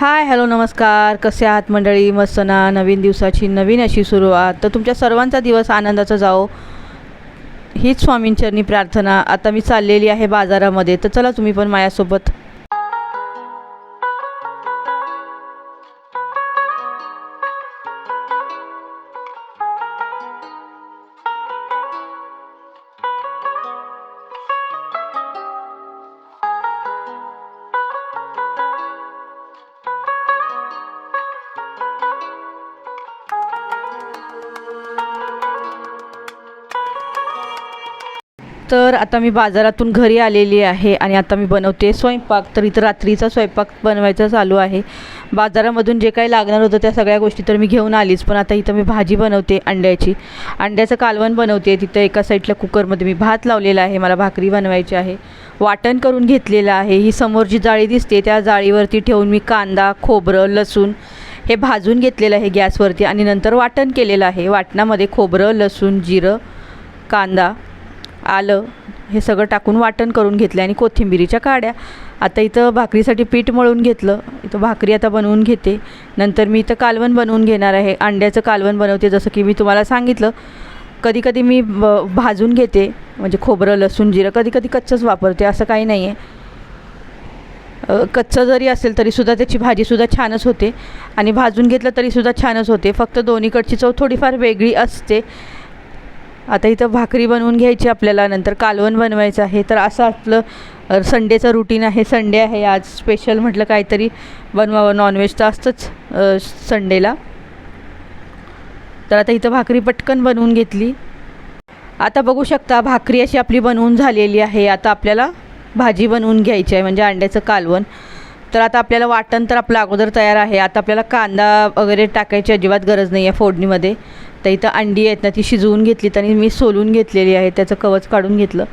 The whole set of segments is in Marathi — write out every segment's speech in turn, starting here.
हाय हॅलो नमस्कार. कसे आहात मंडळी? मस्त ना नवीन दिवसाची नवीन अशी सुरुवात. तर तुमच्या सर्वांचा दिवस आनंदाचा जाओ हीच स्वामींचरणी प्रार्थना. आता मी चाललेली आहे बाजारामध्ये. तर चला तुम्ही पण माझ्यासोबत तर आता मी बाजारातून घरी आलेली आहे आणि आता मी बनवते स्वयंपाक. तर इथं रात्रीचा स्वयंपाक बनवायचा चालू आहे. बाजारामधून जे काही लागणार होतं त्या सगळ्या गोष्टी तर मी घेऊन आलीच पण आता इथं मी भाजी बनवते अंड्याची. अंड्याचं कालवण बनवते. तिथं एका साईडला कुकरमध्ये मी भात लावलेला आहे. मला भाकरी बनवायची आहे. वाटण करून घेतलेलं आहे. ही समोर जी जाळी दिसते त्या जाळीवरती ठेवून मी कांदा खोबरं लसूण हे भाजून घेतलेलं आहे गॅसवरती आणि नंतर वाटण केलेलं आहे. वाटणामध्ये खोबरं लसूण जिरं कांदा आलं हे सगळं टाकून वाटण करून घेतलं आणि कोथिंबिरीच्या काड्या. आता इथं भाकरीसाठी पीठ मळून घेतलं. इथं भाकरी आता बनवून घेते. नंतर मी इथं कालवण बनवून घेणार आहे. अंड्याचं कालवण बनवते जसं की मी तुम्हाला सांगितलं. कधी कधी मी ब भाजून घेते. म्हणजे खोबरं लसूण जिरं कधी कधी कच्चंच वापरते असं काही नाही आहे कच्चं जरी असेल तरीसुद्धा त्याची भाजीसुद्धा छानच होते. आणि भाजून घेतलं तरीसुद्धा छानच होते. फक्त दोन्हीकडची चव थोडीफार वेगळी असते. आता इथं भाकरी बनवून घ्यायची आपल्याला नंतर कालवण बनवायचं आहे. तर असं आपलं संडेचं रुटीन आहे. संडे आहे. आज स्पेशल म्हटलं काहीतरी बनवावं. नॉनव्हेज तर असतंच संडेला तर आता इथं भाकरी पटकन बनवून घेतली. आता बघू शकता भाकरी अशी आपली बनवून झालेली आहे. आता आपल्याला भाजी बनवून घ्यायची आहे. म्हणजे अंड्याचं कालवण. तर आता आपल्याला वाटण तर आपलं अगोदर तयार आहे. आता आपल्याला कांदा वगैरे टाकायची अजिबात गरज नाही आहे फोडणीमध्ये. तर इथं अंडी आहेत ना ती शिजवून घेतलीत आणि मी सोलून घेतलेली आहे. त्याचं कवच काढून घेतलं.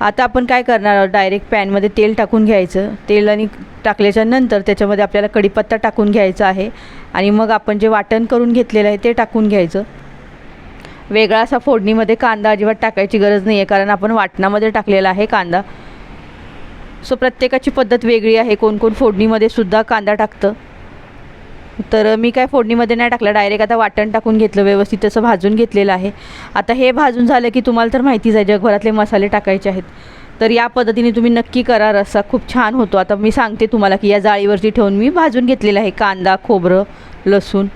आता आपण काय करणार आहोत? डायरेक्ट पॅनमध्ये तेल टाकून घ्यायचं. तेल आणि टाकल्याच्या नंतर त्याच्यामध्ये आपल्याला कढीपत्ता टाकून घ्यायचा आहे. आणि मग आपण जे वाटण करून घेतलेलं आहे ते टाकून घ्यायचं. वेगळा असा फोडणीमध्ये कांदा अजिबात टाकायची गरज नाही आहे कारण आपण वाटणामध्ये टाकलेला आहे कांदा. सो प्रत्येकाची पद्धत वेगळी आहे. कोण कोण फोडणीमध्ये सुद्धा कांदा टाकतं. तर मी काय फोडणीमध्ये नाही टाकलं. डायरेक्ट आता वाटण टाकून घेतलं. व्यवस्थित असं भाजून घेतलेलं आहे. आता हे भाजून झालं की तुम्हाला तर माहितीच आहे जगभरातले मसाले टाकायचे आहेत. तर या पद्धतीने तुम्ही नक्की करा रस्सा खूप छान होतो. आता मी सांगते तुम्हाला की या जाळीवरती ठेवून मी भाजून घेतलेलं आहे. कांदा खोबरं लसूण.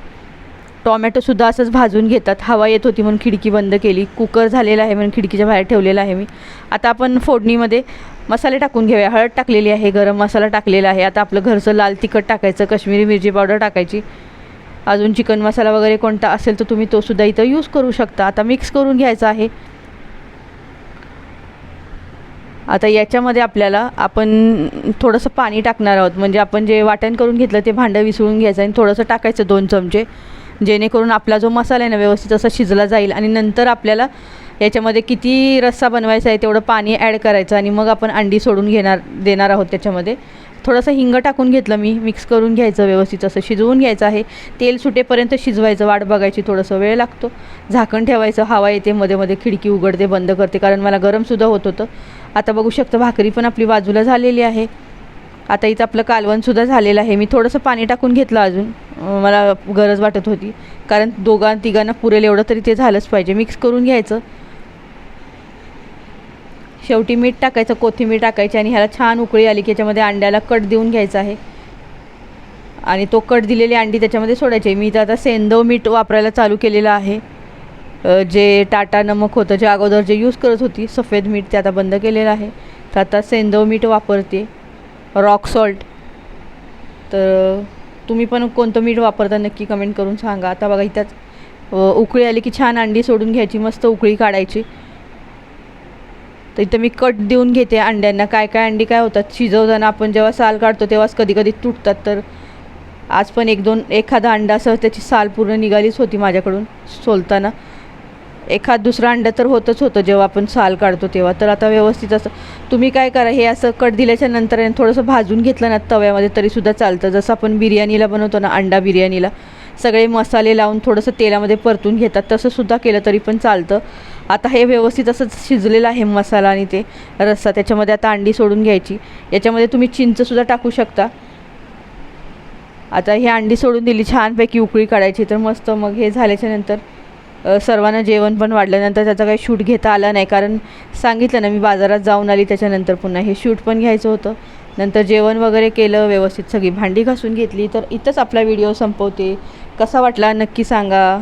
टॉमॅटोसुद्धा असंच भाजून घेतात. हवा येत होती म्हणून खिडकी बंद केली. कुकर झालेला आहे म्हणून खिडकीच्या बाहेर ठेवलेला आहे मी. आता आपण फोडणीमध्ये मसाले टाकून घेऊया. हळद टाकलेली आहे गरम मसाला टाकलेला आहे. आता आपलं घरचं लाल तिखट टाकायचं कश्मीरी मिरची पावडर टाकायची. अजून चिकन मसाला वगैरे कोणता असेल तर तुम्ही तोसुद्धा इथं यूज करू शकता. आता मिक्स करून घ्यायचा आहे. आता याच्यामध्ये आपल्याला आपण थोडंसं पाणी टाकणार आहोत. म्हणजे आपण जे वाटण करून घेतलं ते भांडं विसळून घ्यायचं आणि थोडंसं टाकायचं दोन चमचे. जेणेकरून आपला जो मसाला आहे ना व्यवस्थित असा शिजला जाईल आणि नंतर आपल्याला याच्यामध्ये किती रस्सा बनवायचा आहे तेवढं पाणी ॲड करायचं आणि मग आपण अंडी सोडून घेणार देणार आहोत त्याच्यामध्ये. थोडंसं हिंग टाकून घेतलं मी मिक्स करून घ्यायचं व्यवस्थित असं. शिजवून घ्यायचं आहे. तेल सुटेपर्यंत शिजवायचं वाट बघायची थोडंसं वेळ लागतो. झाकण ठेवायचं हवा येते मध्ये मध्ये खिडकी उघडते बंद करते कारण मला गरमसुद्धा होत होतं. आता बघू शकतं भाकरी पण आपली बाजूला झालेली आहे. आता इथं आपलं कालवणसुद्धा झालेलं आहे. मी थोडंसं पाणी टाकून घेतलं अजून. मला गरज वाटत होती. कारण दोघां तिघांना पुरेल एवढं तरी ते झालंच पाहिजे. मिक्स करून घ्यायचं. शेवटी मीठ टाकायचं कोथिंबीर टाकायची आणि ह्याला छान उकळी आली की याच्यामध्ये अंड्याला कट देऊन घ्यायचा आहे. आणि तो कट दिलेली अंडी त्याच्यामध्ये सोडायची. मी तर आता सेंदव मीठ वापरायला चालू केलेलं आहे. जे टाटा नमक होतं जे अगोदर जे यूज करत होती सफेद मीठ ते आता बंद केलेलं आहे. तर आता सेंदव मीठ वापरते. Rock salt. तर तुम्ही पण कोणतं मीठ वापरता नक्की कमेंट करून सांगा. आता बघा इथं उकळी आली की छान अंडी सोडून घ्यायची मस्त उकळी काढायची. तर इथं मी कट देऊन घेते अंड्यांना. काय काय अंडी काय होतात? शिजवताना आपण जेव्हा साल काढतो तेव्हाच कधी कधी तुटतात. तर आज पण एक दोन एखादा अंडा असं त्याची साल पूर्ण निघालीच होती माझ्याकडून सोलताना. एखाद दुसरं अंडं तर होतच होतं जेव्हा आपण साल काढतो तेव्हा. तर आता व्यवस्थित असं तुम्ही काय करा हे असं कट दिल्याच्या नंतर थोडंसं भाजून घेतलं ना तव्यामध्ये तरीसुद्धा चालतं. जसं आपण बिर्याणीला बनवतो ना अंडा बिर्याणीला सगळे मसाले लावून थोडंसं तेलामध्ये परतून घेतात. तसंसुद्धा केलं तरी पण चालतं. आता हे व्यवस्थित असं शिजलेलं आहे मसाला आणि ते रस्सा. त्याच्यामध्ये आता अंडी सोडून घ्यायची. याच्यामध्ये तुम्ही चिंचसुद्धा टाकू शकता. आता ही अंडी सोडून दिली छानपैकी उकळी काढायची. तर मस्त मग हे झाल्याच्यानंतर सर्वांना जेवण पण वाढल्यानंतर त्याचा काही शूट घेता आला नाही. कारण सांगितलं ना मी बाजारात जाऊन आली त्याच्यानंतर पुन्हा हे शूट पण घ्यायचं होतं. नंतर जेवण वगैरे केलं व्यवस्थित सगळी भांडी घासून घेतली. तर इथंच आपला व्हिडिओ संपवते. कसा वाटला नक्की सांगा.